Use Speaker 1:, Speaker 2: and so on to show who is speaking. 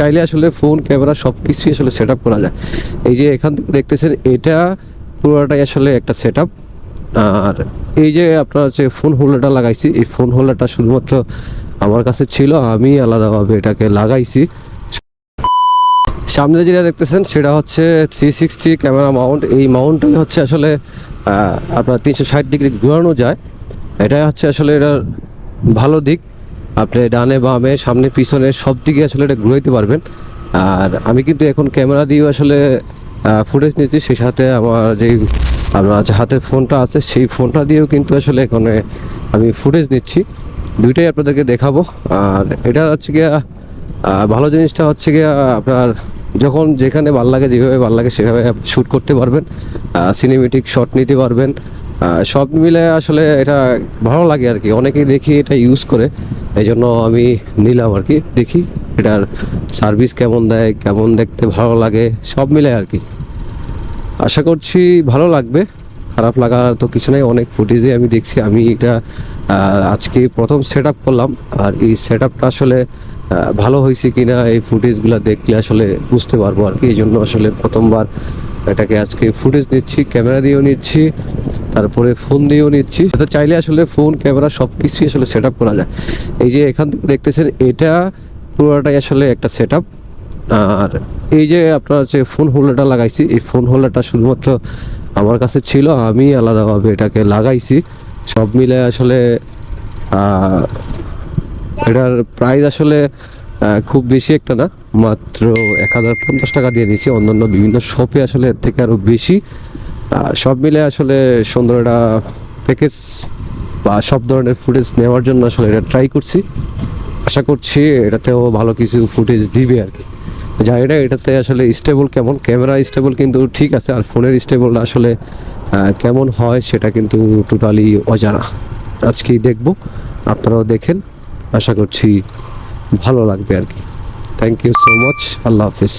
Speaker 1: চাইলে আসলে phone camera সব কিছুই আসলে সেট আপ করা যায়। এই যে এখান থেকে দেখতেছেন, এটা পুরোটাই আসলে একটা সেট আর এই যে আপনার হচ্ছে ফোন হোল্ডারটা লাগাইছি, এই ফোন হোল্ডারটা শুধুমাত্র আমার কাছে ছিল, আমি আলাদাভাবে এটাকে লাগাইছি। সামনে যেটা দেখতেছেন, সেটা হচ্ছে থ্রি সিক্সটি ক্যামেরা মাউন্ট এই মাউন্টটাই হচ্ছে আসলে আপনার তিনশো ষাট ডিগ্রি ঘোরানো যায়। এটাই হচ্ছে আসলে এটার ভালো দিক। আপনি ডানে বামে, সামনে, পিছনে সব দিকে আসলে এটা ঘুরাইতে পারবেন। আর আমি কিন্তু এখন ক্যামেরা দিয়েও আসলে ফুটেজ নিয়েছি, সেই সাথে আমার যেই আপনার যে হাতের ফোনটা আছে, সেই ফোনটা দিয়েও কিন্তু আসলে এখানে আমি ফুটেজ নিচ্ছি। দুইটাই আপনাদেরকে দেখাবো। আর এটা হচ্ছে গিয়া ভালো জিনিসটা হচ্ছে গিয়া, আপনার যখন যেখানে ভালো লাগে, যেভাবে ভালো লাগে, সেভাবে শ্যুট করতে পারবেন। সিনেমেটিক শট নিতে পারবেন। সব মিলে আসলে এটা ভালো লাগে আর কি। অনেকেই দেখি এটা ইউজ করে। এই জন্য আমি নিলাম আর কি, দেখি এটার সার্ভিস কেমন দেয়, কেমন দেখতে ভালো লাগে, সব মিলে আর কি। আশা করছি ভালো লাগবে, খারাপ লাগার তো কিছু নাই, অনেক ফুটেজে আমি দেখছি, আমি এটা আজকে প্রথম সেট করলাম, আর এই সেট আসলে ভালো হয়েছে কি না এই ফুটেজগুলো দেখলে আসলে বুঝতে পারব আর কি এই জন্য আসলে প্রথমবার এটাকে আজকে ফুটেজ নিচ্ছি ক্যামেরা দিয়েও নিচ্ছি তারপরে ফোন দিয়েও নিচ্ছি। তো চাইলে আসলে ফোন ক্যামেরা সব কিছুই আসলে সেট করা যায়। এই যে এখান থেকে দেখতেছেন, এটা পুরোটাই আসলে একটা সেট আর এই যে আপনার হচ্ছে ফোন হোল্ডারটা লাগাইছি, এই ফোন হোল্ডারটা শুধুমাত্র আমার কাছে ছিল, আমি আলাদাভাবে এটাকে লাগাইছি। সব মিলে আসলে এটার প্রাইস আসলে খুব বেশি একটা না, মাত্র এক হাজার পঞ্চাশ টাকা দিয়ে নিয়েছি। অন্যান্য বিভিন্ন শপে আসলে এর থেকে আরও বেশি। সব মিলে আসলে সুন্দর একটা প্যাকেজ বা সব ধরনের ফুটেজ নেওয়ার জন্য আসলে এটা ট্রাই করছি। আশা করছি এটাতেও ভালো কিছু ফুটেজ দিবে আর কি। জানি না এটাতে আসলে স্টেবল কেমন? ক্যামেরা স্টেবল কিন্তু ঠিক আছে, আর ফোনের স্টেবলটা আসলে কেমন হয় সেটা কিন্তু টোটালি অজানা। আজকেই দেখব, আপনারাও দেখেন। আশা করছি ভালো লাগবে আর কি। থ্যাংক ইউ সো মাচ আল্লাহ হাফিজ।